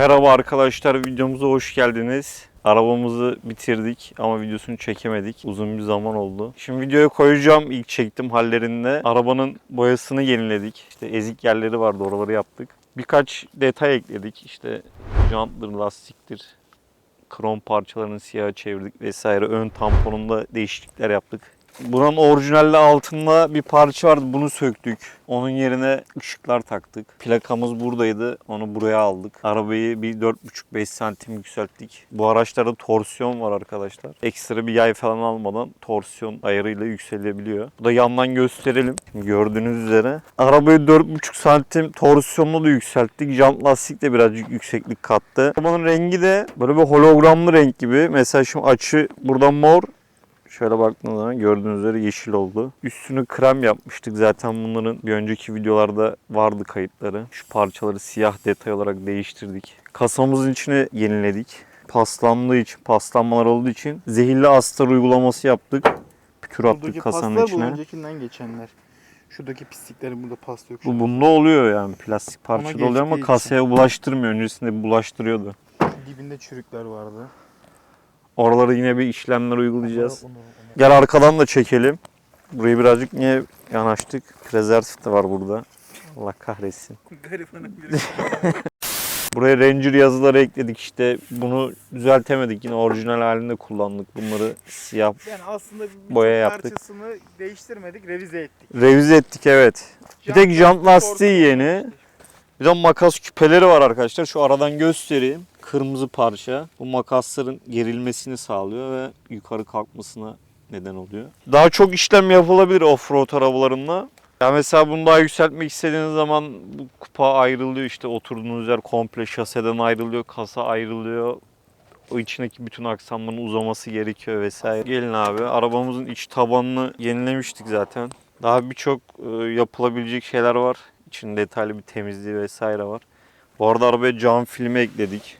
Merhaba arkadaşlar videomuza hoş geldiniz. Arabamızı bitirdik ama videosunu çekemedik. Uzun bir zaman oldu. Şimdi videoya koyacağım ilk çektim hallerinde. Arabanın boyasını yeniledik. İşte ezik yerleri vardı oraları yaptık. Birkaç detay ekledik. İşte jantdır, lastiktir, krom parçalarını siyaha çevirdik vesaire. Ön tamponunda değişiklikler yaptık. Buranın orijinalde altında bir parça vardı. Bunu söktük. Onun yerine ışıklar taktık. Plakamız buradaydı. Onu buraya aldık. Arabayı bir 4,5-5 santim yükselttik. Bu araçlarda torsiyon var arkadaşlar. Ekstra bir yay falan almadan torsiyon ayarıyla yükselebiliyor. Bu da yandan gösterelim. Şimdi gördüğünüz üzere. Arabayı 4,5 santim torsiyonla da yükselttik. Jant lastik de birazcık yükseklik kattı. Arabanın rengi de böyle bir hologramlı renk gibi. Mesela şimdi açı burada mor. Şöyle baktığınız zaman gördüğünüz üzere yeşil oldu. Üstünü krem yapmıştık. Zaten bunların bir önceki videolarda vardı kayıtları. Şu parçaları siyah detay olarak değiştirdik. Kasamızın içine yeniledik. Paslandığı için, paslanmalar olduğu için zehirli astar uygulaması yaptık. Pükür attık Buradaki kasanın paslar bu içine. öncekinden geçenler. Şuradaki pisliklerin burada pasta yok. Bu bunda oluyor yani plastik parçada oluyor ama kasaya bulaştırmıyor. Öncesinde bulaştırıyordu. Dibinde çürükler vardı. Oralara yine bir işlemler uygulayacağız. Gel arkadan da çekelim. Burayı birazcık niye yanaştık? Prezervatif de var burada. Allah kahretsin. Buraya Ranger yazıları ekledik işte. Bunu düzeltemedik. Yine orijinal halinde kullandık. Bunları siyah Yani aslında bir Boya yaptık. parçasını değiştirmedik, revize ettik. revize ettik evet. Bir tek jant lastiği yeni. Bir de makas küpeleri var arkadaşlar. Şu aradan göstereyim. Kırmızı parça. Bu makasların gerilmesini sağlıyor ve yukarı kalkmasına neden oluyor. Daha çok işlem yapılabilir offroad arabalarında. Ya mesela bunu daha yükseltmek istediğiniz zaman bu kupa ayrılıyor işte oturduğunuz yer komple şaseden ayrılıyor, kasa ayrılıyor. O içindeki bütün aksamların uzaması gerekiyor vesaire. Gelin abi arabamızın iç tabanını yenilemiştik zaten. Daha birçok e, yapılabilecek şeyler var. İçinde detaylı bir temizliği vesaire var. Bu arada arabaya cam filmi ekledik.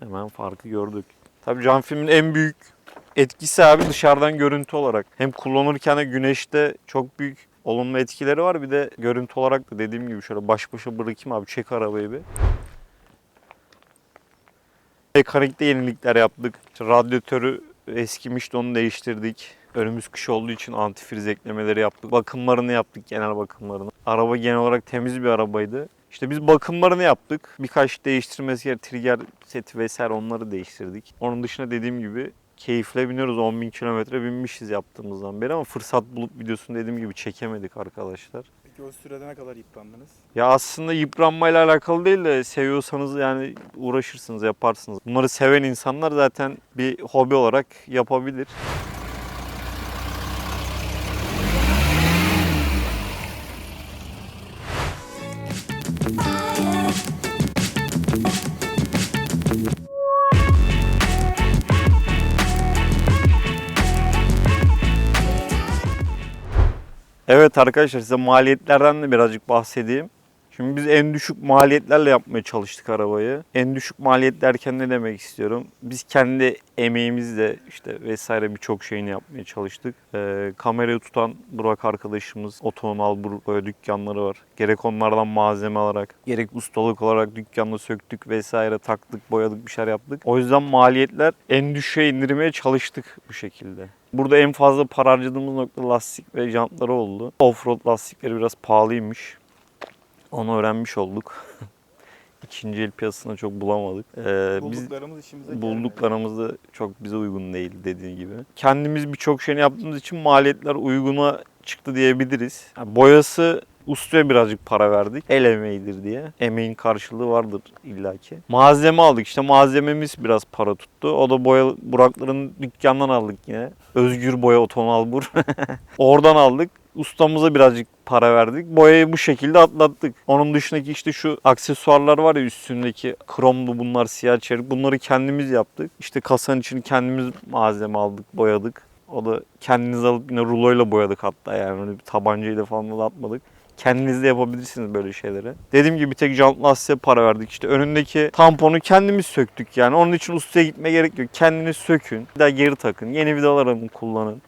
Hemen farkı gördük. Tabii cam filmin en büyük etkisi abi dışarıdan görüntü olarak. Hem kullanırken de güneşte çok büyük olumlu etkileri var. Bir de görüntü olarak da dediğim gibi şöyle baş başa bırakayım abi çek arabayı bir. Mekanikte yenilikler yaptık. İşte radyatörü eskimişti onu değiştirdik. Önümüz kış olduğu için antifriz eklemeleri yaptık. Bakımlarını yaptık genel bakımlarını. Araba genel olarak temiz bir arabaydı. İşte biz bakımlarını yaptık. Birkaç değiştirmesi yer trigger seti vesaire onları değiştirdik. Onun dışında dediğim gibi keyifle biniyoruz. 10.000 kilometre binmişiz yaptığımızdan beri ama fırsat bulup videosunu dediğim gibi çekemedik arkadaşlar. Peki o sürede ne kadar yıprandınız? Ya aslında yıpranmayla alakalı değil de seviyorsanız yani uğraşırsınız, yaparsınız. Bunları seven insanlar zaten bir hobi olarak yapabilir. Evet arkadaşlar size maliyetlerden de birazcık bahsedeyim. Şimdi biz en düşük maliyetlerle yapmaya çalıştık arabayı. En düşük maliyet derken ne demek istiyorum? Biz kendi emeğimizle işte vesaire birçok şeyini yapmaya çalıştık. Ee, kamerayı tutan Burak arkadaşımız otonom albur boya dükkanları var. Gerek onlardan malzeme alarak, gerek ustalık olarak dükkanla söktük vesaire taktık, boyadık bir şeyler yaptık. O yüzden maliyetler en düşüğe indirmeye çalıştık bu şekilde. Burada en fazla para harcadığımız nokta lastik ve jantları oldu. Offroad lastikleri biraz pahalıymış. Onu öğrenmiş olduk. İkinci el piyasasında çok bulamadık. Ee, biz Bulduklarımız işimize gelmedi. bulduklarımız da çok bize uygun değil dediği gibi. Kendimiz birçok şeyini yaptığımız için maliyetler uyguna çıktı diyebiliriz. Yani boyası ustaya birazcık para verdik. El emeğidir diye. Emeğin karşılığı vardır illaki. Malzeme aldık. İşte malzememiz biraz para tuttu. O da boya Burakların dükkanından aldık yine. Özgür Boya Otonalbur. Oradan aldık. Ustamıza birazcık para verdik. Boyayı bu şekilde atlattık. Onun dışındaki işte şu aksesuarlar var ya üstündeki kromlu bunlar siyah çelik. Bunları kendimiz yaptık. İşte kasanın içini kendimiz malzeme aldık, boyadık. O da kendiniz alıp yine ruloyla boyadık hatta yani öyle bir tabancayla falan da atmadık. Kendiniz de yapabilirsiniz böyle şeyleri. Dediğim gibi bir tek jant lastiğe para verdik. İşte önündeki tamponu kendimiz söktük yani. Onun için ustaya gitmeye gerek yok. Kendiniz sökün. Bir daha geri takın. Yeni vidalar kullanın.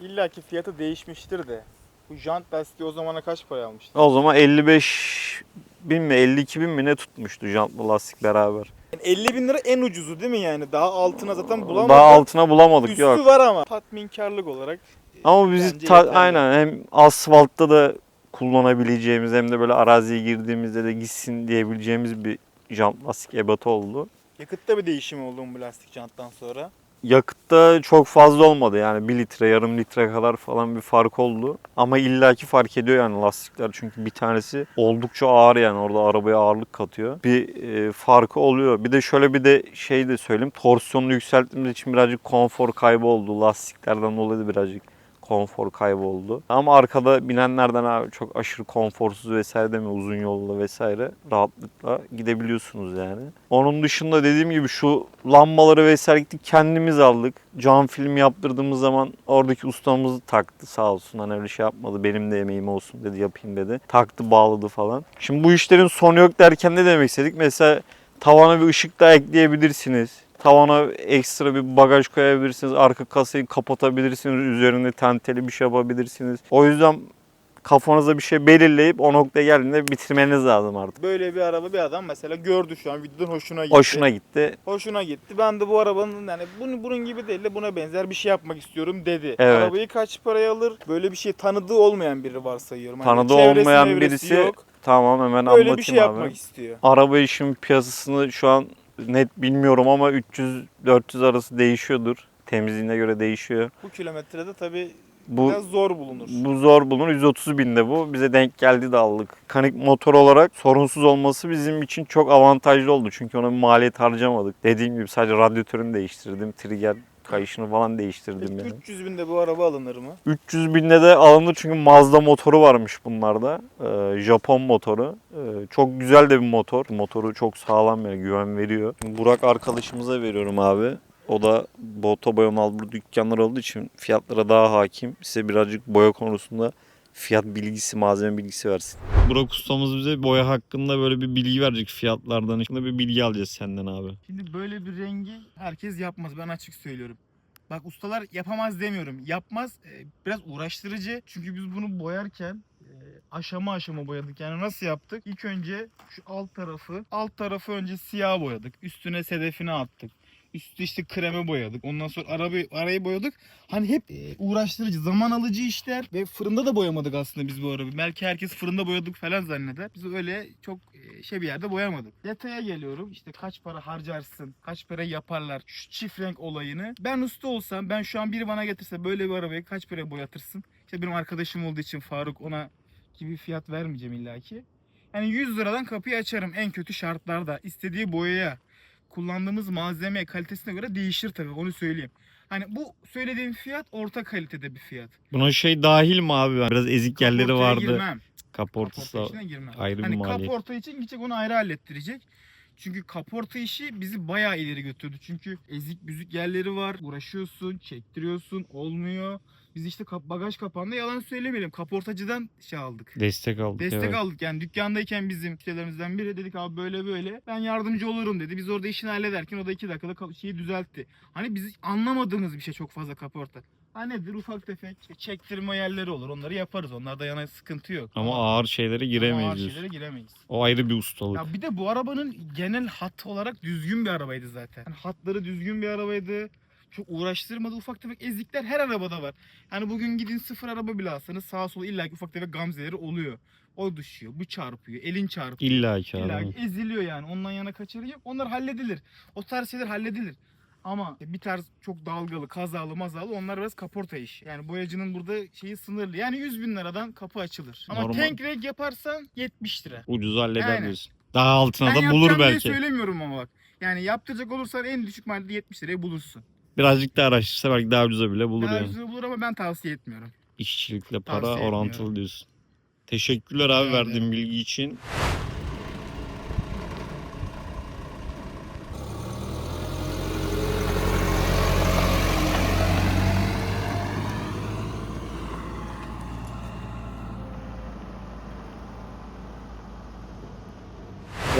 İlla ki fiyatı değişmiştir de. Bu jant lastiği o zamana kaç para almıştı? O zaman 55 bin mi 52 bin mi ne tutmuştu jantla lastik beraber. Yani 50 bin lira en ucuzu değil mi yani? Daha altına zaten bulamadık. Daha altına bulamadık Üstü yok. var ama tatminkarlık olarak. Ama bizi ta- aynen hem asfaltta da kullanabileceğimiz hem de böyle araziye girdiğimizde de gitsin diyebileceğimiz bir jant lastik ebatı oldu. Yakıtta bir değişim oldu mu bu lastik janttan sonra? Yakıtta çok fazla olmadı yani 1 litre yarım litre kadar falan bir fark oldu. Ama illaki fark ediyor yani lastikler çünkü bir tanesi oldukça ağır yani orada arabaya ağırlık katıyor. Bir e, farkı oluyor. Bir de şöyle bir de şey de söyleyeyim torsiyonunu yükselttiğimiz için birazcık konfor kaybı oldu. Lastiklerden dolayı birazcık konfor kaybı oldu. Ama arkada binenlerden abi çok aşırı konforsuz vesaire demiyor uzun yolda vesaire rahatlıkla gidebiliyorsunuz yani. Onun dışında dediğim gibi şu lambaları vesaire gittik kendimiz aldık. Cam film yaptırdığımız zaman oradaki ustamız taktı sağ olsun. Hani öyle şey yapmadı benim de emeğim olsun dedi yapayım dedi. Taktı bağladı falan. Şimdi bu işlerin sonu yok derken ne demek istedik? Mesela tavana bir ışık da ekleyebilirsiniz. Tavana ekstra bir bagaj koyabilirsiniz. Arka kasayı kapatabilirsiniz. Üzerine tenteli bir şey yapabilirsiniz. O yüzden kafanıza bir şey belirleyip o noktaya geldiğinde bitirmeniz lazım artık. Böyle bir araba bir adam mesela gördü şu an videodan hoşuna gitti. Hoşuna gitti. Hoşuna gitti. Ben de bu arabanın yani bunun, bunun gibi değil de buna benzer bir şey yapmak istiyorum dedi. Evet. Arabayı kaç paraya alır? Böyle bir şey tanıdığı olmayan biri varsayıyorum. Hani Tanıdığı olmayan birisi yok. tamam hemen Böyle anlatayım bir şey yapmak abi. istiyor. Araba işin piyasasını şu an net bilmiyorum ama 300-400 arası değişiyordur. Temizliğine göre değişiyor. Bu kilometrede tabii Bu biraz zor bulunur. Bu zor bulunur. 130 binde bu. Bize denk geldi de aldık. Kanik motor olarak sorunsuz olması bizim için çok avantajlı oldu. Çünkü ona bir maliyet harcamadık. Dediğim gibi sadece radyatörünü değiştirdim. Trigger kayışını falan değiştirdim Peki yani. 300 binde bu araba alınır mı? 300 binde de alınır çünkü Mazda motoru varmış bunlarda. Ee, Japon motoru. Ee, çok güzel de bir motor. Motoru çok sağlam yani güven veriyor. Burak arkadaşımıza veriyorum abi. O da Boto Boya Malbur dükkanları olduğu için fiyatlara daha hakim. Size birazcık boya konusunda fiyat bilgisi, malzeme bilgisi versin. Burak ustamız bize boya hakkında böyle bir bilgi verecek fiyatlardan. Şimdi bir bilgi alacağız senden abi. Şimdi böyle bir rengi herkes yapmaz. Ben açık söylüyorum. Bak ustalar yapamaz demiyorum. Yapmaz. Ee, Biraz uğraştırıcı. Çünkü biz bunu boyarken e, aşama aşama boyadık. Yani nasıl yaptık? İlk önce şu alt tarafı, alt tarafı önce siyah boyadık. Üstüne sedefini attık. Üstü işte kreme boyadık. Ondan sonra arabayı, arayı boyadık. Hani hep e, uğraştırıcı, zaman alıcı işler. Ve fırında da boyamadık aslında biz bu arabayı. Belki herkes fırında boyadık falan zanneder. Biz öyle çok e, şey bir yerde boyamadık. Detaya geliyorum. İşte kaç para harcarsın, kaç para yaparlar. Şu çift renk olayını. Ben usta olsam, ben şu an biri bana getirse böyle bir arabayı kaç para boyatırsın? İşte benim arkadaşım olduğu için Faruk ona gibi fiyat vermeyeceğim illaki. Yani 100 liradan kapıyı açarım en kötü şartlarda. istediği boyaya, kullandığımız malzeme kalitesine göre değişir tabii onu söyleyeyim. Hani bu söylediğim fiyat orta kalitede bir fiyat. Buna şey dahil mi abi? Biraz ezik yerleri Kaportaya vardı. Girmem. Kaportası Kaporta girmem. ayrı bir hani maliyet. kaporta için gidecek onu ayrı hallettirecek. Çünkü kaporta işi bizi bayağı ileri götürdü. Çünkü ezik büzük yerleri var. Uğraşıyorsun, çektiriyorsun, olmuyor. Biz işte kap- bagaj kapağında yalan söylemeyelim. Kaportacıdan şey aldık. Destek aldık. Destek evet. aldık yani dükkandayken bizim müşterilerimizden biri dedik abi böyle böyle ben yardımcı olurum dedi. Biz orada işini hallederken o da iki dakikada ka- şeyi düzeltti. Hani biz anlamadığımız bir şey çok fazla kaporta. Ha nedir ufak tefek çektirme yerleri olur onları yaparız onlarda yana sıkıntı yok. Ama ağır şeylere Ama giremeyiz ağır diyorsun. şeylere giremeyiz. O ayrı bir ustalık. Ya bir de bu arabanın genel hat olarak düzgün bir arabaydı zaten. Yani hatları düzgün bir arabaydı. Çok uğraştırmadı. Ufak tefek ezikler her arabada var. Yani bugün gidin sıfır araba bile alsanız sağa sola illaki ufak tefek gamzeleri oluyor. O düşüyor, bu çarpıyor, elin çarpıyor. İlla ki İlla abi. ki eziliyor yani. Ondan yana kaçarı yok. Onlar halledilir. O tarz şeyler halledilir. Ama bir tarz çok dalgalı, kazalı, mazalı onlar biraz kaporta iş. Yani boyacının burada şeyi sınırlı. Yani 100 bin liradan kapı açılır. Ama Normal. tank renk yaparsan 70 lira. Ucuz halleder Aynen. diyorsun. Daha altına Ben da bulur belki. söylemiyorum ama bak. Yani yaptıracak olursan en düşük maliyeti 70 liraya bulursun. Birazcık daha araştırsa belki daha ucuza bile bulur Daha yani. ucuza bulur ama ben tavsiye etmiyorum. İşçilikle para Tavsiye orantılı etmiyorum. diyorsun. Teşekkürler abi Rica verdiğin ederim. bilgi için.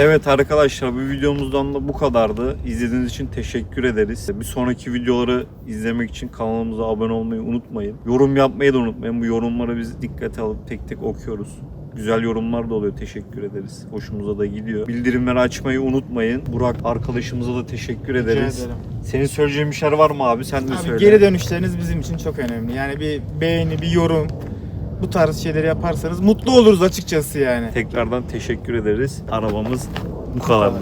Evet arkadaşlar bu videomuzdan da bu kadardı. İzlediğiniz için teşekkür ederiz. Bir sonraki videoları izlemek için kanalımıza abone olmayı unutmayın. Yorum yapmayı da unutmayın. Bu yorumları biz dikkate alıp tek tek okuyoruz. Güzel yorumlar da oluyor. Teşekkür ederiz. Hoşumuza da gidiyor. Bildirimleri açmayı unutmayın. Burak arkadaşımıza da teşekkür ederiz. ederim. Senin söyleyeceğin bir şeyler var mı abi? Sen de Abi söyle. geri dönüşleriniz bizim için çok önemli. Yani bir beğeni, bir yorum bu tarz şeyleri yaparsanız mutlu oluruz açıkçası yani. Tekrardan teşekkür ederiz. Arabamız bu kadardı.